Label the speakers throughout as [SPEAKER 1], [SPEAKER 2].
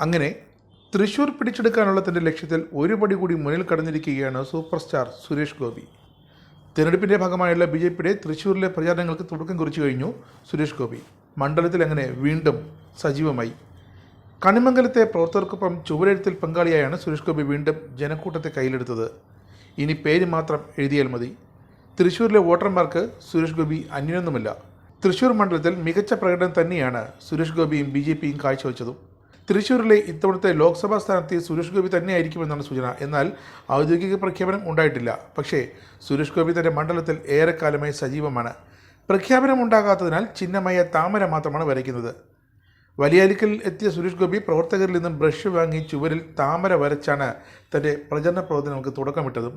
[SPEAKER 1] അങ്ങനെ തൃശൂർ പിടിച്ചെടുക്കാനുള്ള തന്റെ ലക്ഷ്യത്തിൽ ഒരു പടി കൂടി മുന്നിൽ കടന്നിരിക്കുകയാണ് സൂപ്പർ സ്റ്റാർ സുരേഷ് ഗോപി. തിരഞ്ഞെടുപ്പിന്റെ ഭാഗമായുള്ള ബി ജെ പിയുടെ തൃശ്ശൂരിലെ പ്രചാരണങ്ങൾക്ക് തുടക്കം കുറിച്ചു കഴിഞ്ഞു സുരേഷ് ഗോപി. മണ്ഡലത്തിൽ അങ്ങനെ വീണ്ടും സജീവമായി. കണിമംഗലത്തെ പ്രവർത്തകർക്കൊപ്പം ചുവരെഴുത്തിൽ പങ്കാളിയായാണ് സുരേഷ് ഗോപി വീണ്ടും ജനക്കൂട്ടത്തെ കയ്യിലെടുത്തത്. ഇനി പേര് മാത്രം എഴുതിയാൽ മതി. തൃശ്ശൂരിലെ വോട്ടർമാർക്ക് സുരേഷ് ഗോപി അന്യനൊന്നുമില്ല. തൃശ്ശൂർ മണ്ഡലത്തിൽ മികച്ച പ്രകടനം തന്നെയാണ് സുരേഷ് ഗോപിയും ബി ജെ പിയും കാഴ്ചവെച്ചതും. തൃശ്ശൂരിലെ ഇത്തവണത്തെ ലോക്സഭാ സ്ഥാനാർത്ഥി സുരേഷ് ഗോപി തന്നെയായിരിക്കുമെന്നാണ് സൂചന. എന്നാൽ ഔദ്യോഗിക പ്രഖ്യാപനം ഉണ്ടായിട്ടില്ല. പക്ഷേ സുരേഷ് ഗോപി തന്റെ മണ്ഡലത്തിൽ ഏറെക്കാലമായി സജീവമാണ്. പ്രഖ്യാപനം ഉണ്ടാകാത്തതിനാൽ ചിഹ്നമായ താമര മാത്രമാണ് വരയ്ക്കുന്നത്. വലിയാലിക്കൽ എത്തിയ സുരേഷ് ഗോപി പ്രവർത്തകരിൽ നിന്നും ബ്രഷ് വാങ്ങി ചുവരിൽ താമര വരച്ചാണ് തന്റെ പ്രചരണ പ്രവർത്തനങ്ങൾക്ക് തുടക്കമിട്ടതും.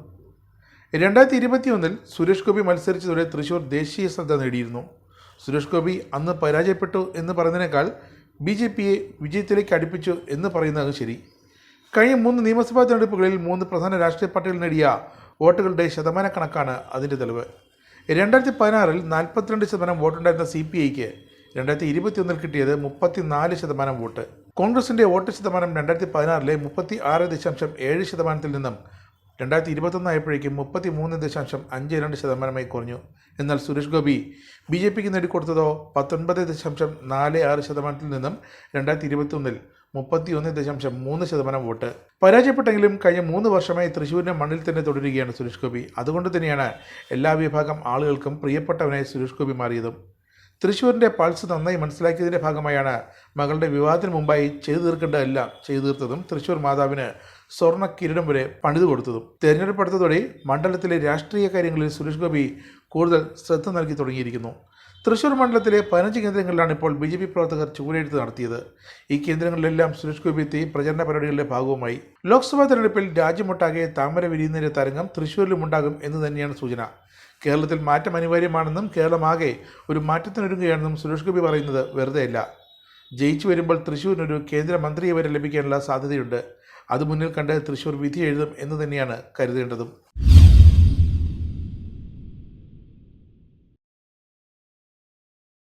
[SPEAKER 1] രണ്ടായിരത്തി ഇരുപത്തിയൊന്നിൽ സുരേഷ് ഗോപി മത്സരിച്ചതോടെ തൃശൂർ ദേശീയ ശ്രദ്ധ നേടിയിരുന്നു. സുരേഷ് ഗോപി അന്ന് പരാജയപ്പെട്ടു എന്ന് പറയുന്നതിനേക്കാൾ ബി ജെ പിയെ വിജയത്തിലേക്ക് അടുപ്പിച്ചു എന്ന് പറയുന്നത് ശരി. കഴിഞ്ഞ മൂന്ന് നിയമസഭാ തെരഞ്ഞെടുപ്പുകളിൽ മൂന്ന് പ്രധാന രാഷ്ട്രീയ പാർട്ടികൾ നേടിയ വോട്ടുകളുടെ ശതമാനക്കണക്കാണ് അതിന്റെ തെളിവ്. രണ്ടായിരത്തി പതിനാറിൽ നാൽപ്പത്തിരണ്ട് ശതമാനം വോട്ടുണ്ടായിരുന്ന സി പി ഐക്ക് രണ്ടായിരത്തി ഇരുപത്തിയൊന്നിൽ കിട്ടിയത് മുപ്പത്തിനാല് ശതമാനം വോട്ട്. കോൺഗ്രസിന്റെ വോട്ട് ശതമാനം രണ്ടായിരത്തി പതിനാറിലെ മുപ്പത്തി ആറ് ദശാംശം ഏഴ് ശതമാനത്തിൽ നിന്നും രണ്ടായിരത്തി ഇരുപത്തൊന്നായപ്പോഴേക്കും മുപ്പത്തി മൂന്ന് ദശാംശം അഞ്ച് രണ്ട് ശതമാനമായി കുറഞ്ഞു. എന്നാൽ സുരേഷ് ഗോപി ബി ജെ പിക്ക് നേടിക്കൊടുത്തതോ പത്തൊൻപത് ദശാംശം നാല് ആറ് ശതമാനത്തിൽ നിന്നും രണ്ടായിരത്തി ഇരുപത്തൊന്നിൽ മുപ്പത്തി ഒന്ന് ദശാംശം മൂന്ന് ശതമാനം വോട്ട്. പരാജയപ്പെട്ടെങ്കിലും കഴിഞ്ഞ മൂന്ന് വർഷമായി തൃശ്ശൂരിന്റെ മണ്ണിൽ തന്നെ തുടരുകയാണ് സുരേഷ് ഗോപി. അതുകൊണ്ട് തന്നെയാണ് എല്ലാ വിഭാഗം ആളുകൾക്കും പ്രിയപ്പെട്ടവനായി സുരേഷ് ഗോപി മാറിയതും. തൃശ്ശൂരിന്റെ പൾസ് നന്നായി മനസ്സിലാക്കിയതിന്റെ ഭാഗമായാണ് മകളുടെ വിവാഹത്തിന് മുമ്പായി ചെയ്തു തീർക്കേണ്ടതെല്ലാം ചെയ്തു തീർത്തതും തൃശ്ശൂർ മാതാവിന് സ്വർണ കിരീടം വരെ പണിതു കൊടുത്തതും. തെരഞ്ഞെടുപ്പ് അടുത്തതോടെ മണ്ഡലത്തിലെ രാഷ്ട്രീയ കാര്യങ്ങളിൽ സുരേഷ് ഗോപി കൂടുതൽ ശ്രദ്ധ നൽകി തുടങ്ങിയിരിക്കുന്നു. തൃശ്ശൂർ മണ്ഡലത്തിലെ പതിനഞ്ച് കേന്ദ്രങ്ങളിലാണ് ഇപ്പോൾ ബി ജെ പി പ്രവർത്തകർ ചുവടെടുത്ത് നടത്തിയത്. ഈ കേന്ദ്രങ്ങളിലെല്ലാം സുരേഷ് ഗോപി എത്തി പ്രചരണ പരിപാടികളുടെ ഭാഗവുമായി. ലോക്സഭാ തെരഞ്ഞെടുപ്പിൽ രാജ്യമൊട്ടാകെ താമര വിരിയുന്നതിന്റെ തരംഗം തൃശ്ശൂരിലും ഉണ്ടാകും എന്ന് തന്നെയാണ് സൂചന. കേരളത്തിൽ മാറ്റം അനിവാര്യമാണെന്നും കേരളമാകെ ഒരു മാറ്റത്തിനൊരുങ്ങുകയാണെന്നും സുരേഷ് ഗോപി പറയുന്നത് വെറുതെയല്ല. ജയിച്ചു വരുമ്പോൾ തൃശ്ശൂരിനൊരു കേന്ദ്രമന്ത്രിയെ വരെ ലഭിക്കാനുള്ള സാധ്യതയുണ്ട്. അത് മുന്നിൽ കണ്ട് തൃശ്ശൂർ വിധി എഴുതും എന്ന് തന്നെയാണ് കരുതേണ്ടതും.